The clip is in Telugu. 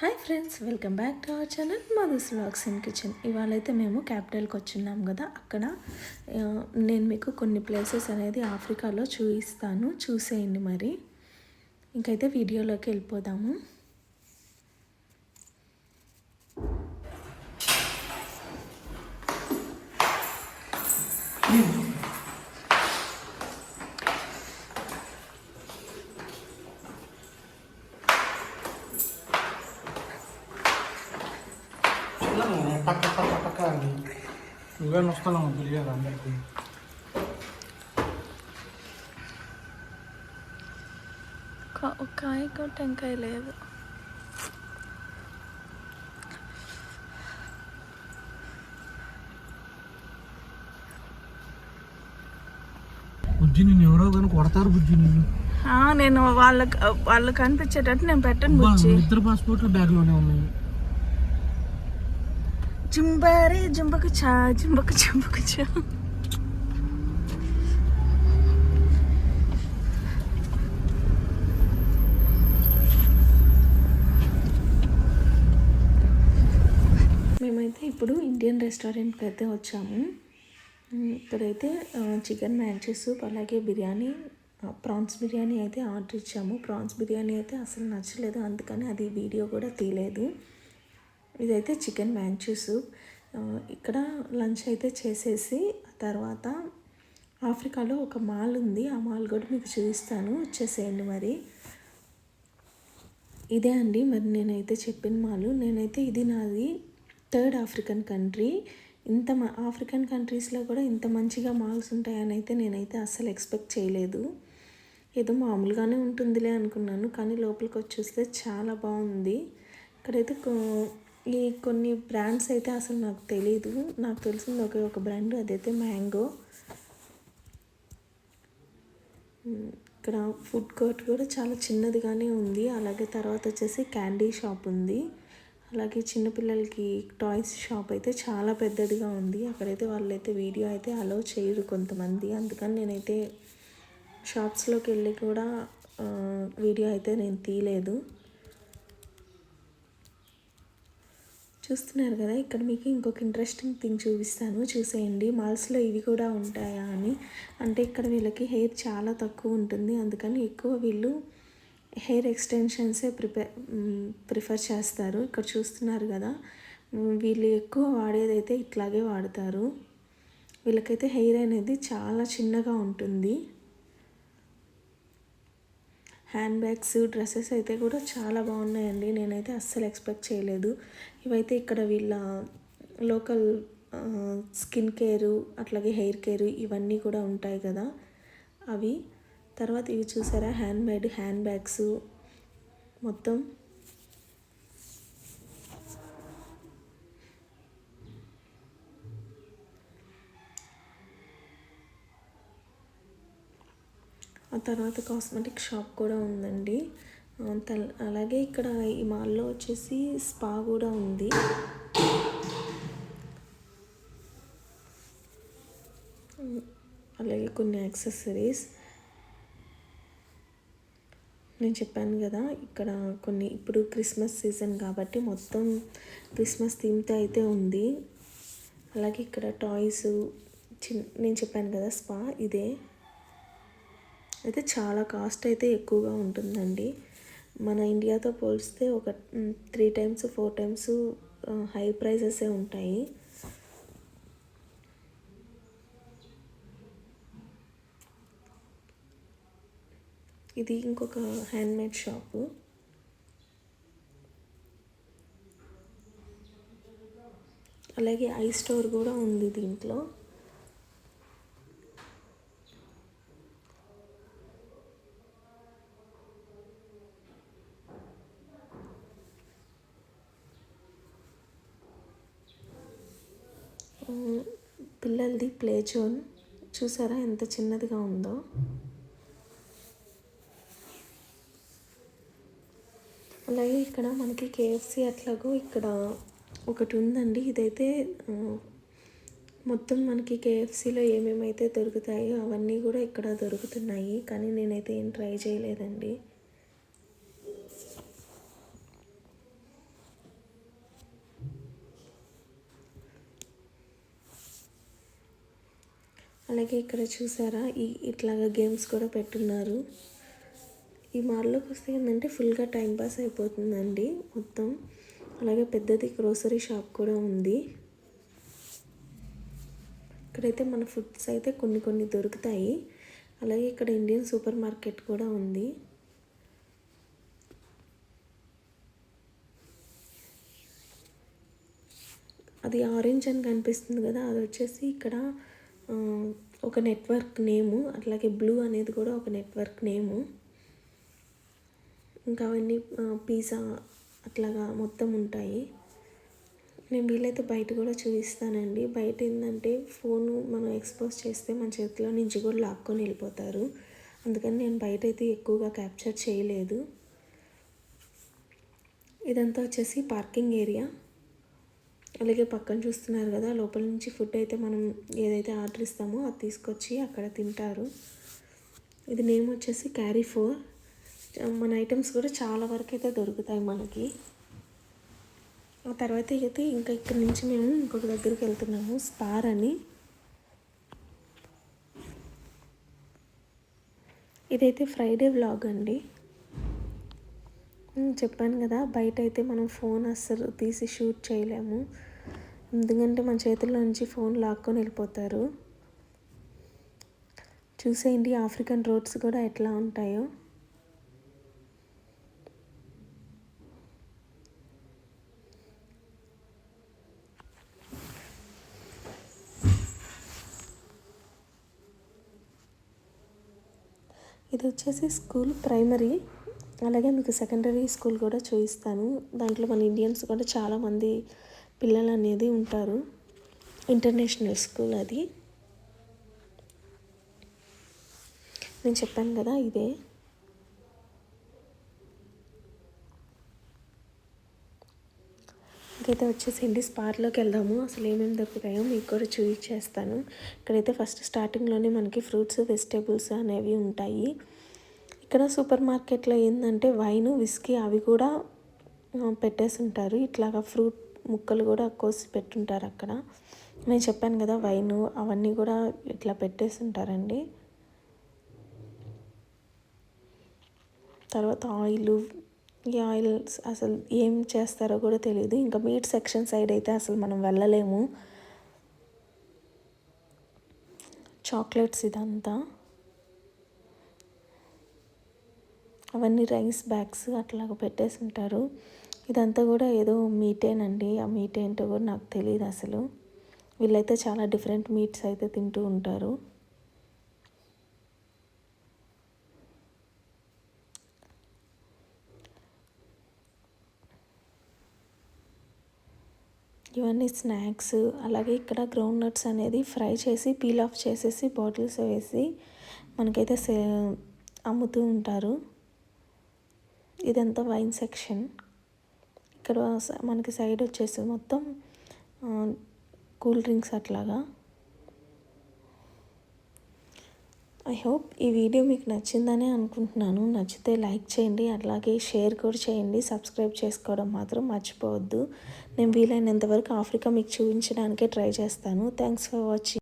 Hi friends welcome back to our channel Madhu's vlogs in kitchen. ఇవాళ అయితే మేము క్యాపిటల్కి వచ్చిన్నాం కదా అక్కడ నేను మీకు కొన్ని ప్లేసెస్ అనేది ఆఫ్రికాలో చూపిస్తాను చూసేయండి మరి. ఇంకైతే వీడియోలోకి వెళ్ళిపోదాము. Hmm. చిన్నగా పక్క పక్క పక్క అని వస్తున్నావు తెలియదు అందరికీ. కాయ టెంకాయ లేదు. బుజ్జి నేను ఎవరో కానీ కొడతారు బుజ్జి నేను నేను వాళ్ళకి వాళ్ళకి కనిపించేటట్టు నేను పెట్టను బుజ్జి. ఇద్దరు పాస్పోర్ట్లు బ్యాగ్లోనే ఉన్నాయి. జుంబారే జుంబకు చా జుంబకు జుంబకు చా. మేమైతే ఇప్పుడు ఇండియన్ రెస్టారెంట్కి అయితే వచ్చాము. ఇక్కడైతే చికెన్ మ్యాచెస్ అలాగే బిర్యానీ ప్రాన్స్ బిర్యానీ అయితే ఆర్డర్ ఇచ్చాము. ప్రాన్స్ బిర్యానీ అయితే అసలు నచ్చలేదు అందుకని అది వీడియో కూడా తీయలేదు. ఇదైతే చికెన్ మ్యాంచూ సూప్. ఇక్కడ లంచ్ అయితే చేసేసి తర్వాత ఆఫ్రికాలో ఒక మాల్ ఉంది. ఆ మాల్ కూడా మీకు చూపిస్తాను. వచ్చేసేయండి మరి. ఇదే అండి మరి నేనైతే చెప్పిన మాలు. నేనైతే ఇది నాది థర్డ్ ఆఫ్రికన్ కంట్రీ. ఇంత మ- ఆఫ్రికన్ కంట్రీస్లో కూడా ఇంత మంచిగా మాల్స్ ఉంటాయని అయితే నేనైతే అస్సలు ఎక్స్పెక్ట్ చేయలేదు. ఏదో మామూలుగానే ఉంటుందిలే అనుకున్నాను కానీ లోపలికి వచ్చేస్తే చాలా బాగుంది. ఇక్కడైతే ఈ కొన్ని బ్రాండ్స్ అయితే అసలు నాకు తెలియదు నాకు తెలిసింది ఒకే ఒక బ్రాండ్ అదైతే మ్యాంగో. ఇక్కడ ఫుడ్ కోర్ట్ కూడా చాలా చిన్నదిగానే ఉంది. అలాగే తర్వాత వచ్చేసి క్యాండీ షాప్ ఉంది. అలాగే చిన్నపిల్లలకి టాయ్స్ షాప్ అయితే చాలా పెద్దదిగా ఉంది. అక్కడైతే వాళ్ళైతే వీడియో అయితే అలో చేయరు కొంతమంది. అందుకని నేనైతే షాప్స్లోకి వెళ్ళి కూడా వీడియో అయితే నేను తీయలేదు. చూస్తున్నారు కదా ఇక్కడ మీకు ఇంకొక ఇంట్రెస్టింగ్ థింగ్ చూపిస్తాను. చూసేయండి. మాల్స్లో ఇవి కూడా ఉంటాయా అని. అంటే ఇక్కడ వీళ్ళకి హెయిర్ చాలా తక్కువ ఉంటుంది. అందుకని ఎక్కువ వీళ్ళు హెయిర్ ఎక్స్టెన్షన్సే ప్రిపేర్ ప్రిఫర్ చేస్తారు. ఇక్కడ చూస్తున్నారు కదా వీళ్ళు ఎక్కువ వాడేదైతే ఇట్లాగే వాడతారు. వీళ్ళకైతే హెయిర్ అనేది చాలా చిన్నగా ఉంటుంది. హ్యాండ్ బ్యాగ్స్ డ్రెస్సెస్ అయితే కూడా చాలా బాగున్నాయండి. నేనైతే అస్సలు ఎక్స్పెక్ట్ చేయలేదు. ఇవైతే ఇక్కడ వీళ్ళ లోకల్ స్కిన్ కేరు అట్లాగే హెయిర్ కేరు ఇవన్నీ కూడా ఉంటాయి కదా. అవి. తర్వాత ఇవి చూసారా? హ్యాండ్ మేడ్ హ్యాండ్ బ్యాగ్స్ మొత్తం ఆ తర్వాత కాస్మెటిక్ షాప్ కూడా ఉందండి. తల్- అలాగే ఇక్కడ ఈ మాల్లో వచ్చేసి స్పా కూడా ఉంది. అలాగే కొన్ని యాక్సెసరీస్. నేను చెప్పాను కదా ఇక్కడ కొన్ని ఇప్పుడు క్రిస్మస్ సీజన్ కాబట్టి మొత్తం క్రిస్మస్ థీమ్తో అయితే ఉంది. అలాగే ఇక్కడ టాయ్స్ చిన్ నేను చెప్పాను కదా స్పా ఇదే. అయితే చాలా కాస్ట్ అయితే ఎక్కువగా ఉంటుందండి. మన ఇండియాతో పోలిస్తే ఒక three times four times high ప్రైజెసే ఉంటాయి. ఇది ఇంకొక హ్యాండ్మేడ్ షాపు అలాగే ఐ స్టోర్ కూడా ఉంది దీంట్లో. పిల్లలది ప్లే జోన్. చూసారా ఎంత చిన్నదిగా ఉందో. అలాగే ఇక్కడ మనకి కేఎఫ్సి అట్లాగో ఇక్కడ ఒకటి ఉందండి ఇదైతే మొత్తం మనకి కేఎఫ్సీలో ఏమేమైతే దొరుకుతాయో అవన్నీ కూడా ఇక్కడ దొరుకుతున్నాయి. కానీ నేనైతే ఏం ట్రై చేయలేదండి. అలాగే ఇక్కడ చూసారా? ఈ ఇట్లాగా గేమ్స్ కూడా పెట్టున్నారు. ఈ మాల్లోకి వస్తే ఏంటంటే ఫుల్గా టైంపాస్ అయిపోతుందండి మొత్తం. అలాగే పెద్దది గ్రోసరీ షాప్ కూడా ఉంది. ఇక్కడైతే మన ఫుడ్స్ అయితే కొన్ని కొన్ని దొరుకుతాయి. అలాగే ఇక్కడ ఇండియన్ సూపర్ మార్కెట్ కూడా ఉంది. అది ఆరెంజ్ అని కనిపిస్తుంది కదా అది వచ్చేసి ఇక్కడ ఒక నెట్వర్క్ నేము అట్లాగే బ్లూ అనేది కూడా ఒక నెట్వర్క్ నేము. ఇంకా అవన్నీ పిజ్జా అట్లాగా మొత్తం ఉంటాయి. నేను వీలైతే బయట కూడా చూపిస్తానండి. బయట ఏంటంటే ఫోన్ మనం ఎక్స్పోజ్ చేస్తే మన చేతిలో నుంచి కూడా లాక్కొని వెళ్ళిపోతారు. అందుకని నేను బయట అయితే ఎక్కువగా క్యాప్చర్ చేయలేదు. ఇదంతా వచ్చేసి పార్కింగ్ ఏరియా. అలాగే పక్కన చూస్తున్నారు కదా లోపల నుంచి ఫుడ్ అయితే మనం ఏదైతే ఆర్డర్ ఇస్తామో అది తీసుకొచ్చి అక్కడ తింటారు. ఇది నేమ్ వచ్చేసి క్యారీ ఫోర్ మన ఐటమ్స్ కూడా చాలా వరకు అయితే దొరుకుతాయి మనకి. ఆ తర్వాత అయితే ఇంకా ఇక్కడి నుంచి మేము ఇంకొక దగ్గరికి వెళ్తున్నాము స్పార్ అని. ఇదైతే ఫ్రైడే వ్లాగ్ అండి. చెప్పాను కదా బయట అయితే మనం ఫోన్ అస్సలు తీసి షూట్ చేయలేము. ఎందుకంటే మన చేతుల్లో నుంచి ఫోన్ లాక్కొని వెళ్ళిపోతారు. చూసేయండి ఆఫ్రికన్ రోడ్స్ కూడా ఎట్లా ఉంటాయో. ఇది వచ్చేసి స్కూల్ ప్రైమరీ. అలాగే మీకు సెకండరీ స్కూల్ కూడా చూపిస్తాను. దాంట్లో మన ఇండియన్స్ కూడా చాలామంది పిల్లలు అనేది ఉంటారు. ఇంటర్నేషనల్ స్కూల్ అది. నేను చెప్పాను కదా ఇదే. ఇంకైతే వచ్చేసేయండి స్పార్లోకి వెళ్దాము. అసలు ఏమేమి దొరుకుతాయో మీకు కూడా చూపించేస్తాను ఇక్కడైతే ఫస్ట్ స్టార్టింగ్లోనే మనకి ఫ్రూట్స్ వెజిటేబుల్స్ అనేవి ఉంటాయి. ఇక్కడ సూపర్ మార్కెట్లో ఏంటంటే వైన్ విస్కీ అవి కూడా పెట్టేసి ఉంటారు ఇట్లాగా ఫ్రూట్ ముక్కలు కూడా కోసి పెట్టుంటారు అక్కడ. నేను చెప్పాను కదా వైన్ అవన్నీ కూడా ఇట్లా పెట్టేసి ఉంటారండి తర్వాత ఆయిల్ ఈ ఆయిల్స్ అసలు ఏం చేస్తారో కూడా తెలియదు ఇంకా మీట్ సెక్షన్ సైడ్ అయితే అసలు మనం వెళ్ళలేము. చాక్లెట్స్ ఇదంతా. అవన్నీ రైస్ బ్యాగ్స్ అట్లాగ పెట్టేసి ఉంటారు ఇదంతా కూడా ఏదో మీటేనండి ఆ మీట్ ఏంటో కూడా నాకు తెలియదు అసలు. వీళ్ళైతే చాలా డిఫరెంట్ మీట్స్ అయితే తింటూ ఉంటారు. ఇవన్నీ స్నాక్స్ అలాగే ఇక్కడ గ్రౌండ్ నట్స్ అనేది ఫ్రై చేసి పీల్ ఆఫ్ చేసేసి బాటిల్స్ వేసి మనకైతే సే అమ్ముతూ ఉంటారు. ఇదంతా వైన్ సెక్షన్. ఇక్కడ స- మనకి సైడ్ వచ్చేసి మొత్తం కూల్ డ్రింక్స్ అట్లాగా. ఐ హోప్ ఈ వీడియో మీకు నచ్చిందనే అనుకుంటున్నాను. నచ్చితే లైక్ చేయండి అలాగే షేర్ కూడా చేయండి. సబ్స్క్రైబ్ చేసుకోవడం మాత్రం మర్చిపోవద్దు. నేను వీలైనంత వరకు ఆఫ్రికా మీకు చూపించడానికే ట్రై చేస్తాను. Thanks for watching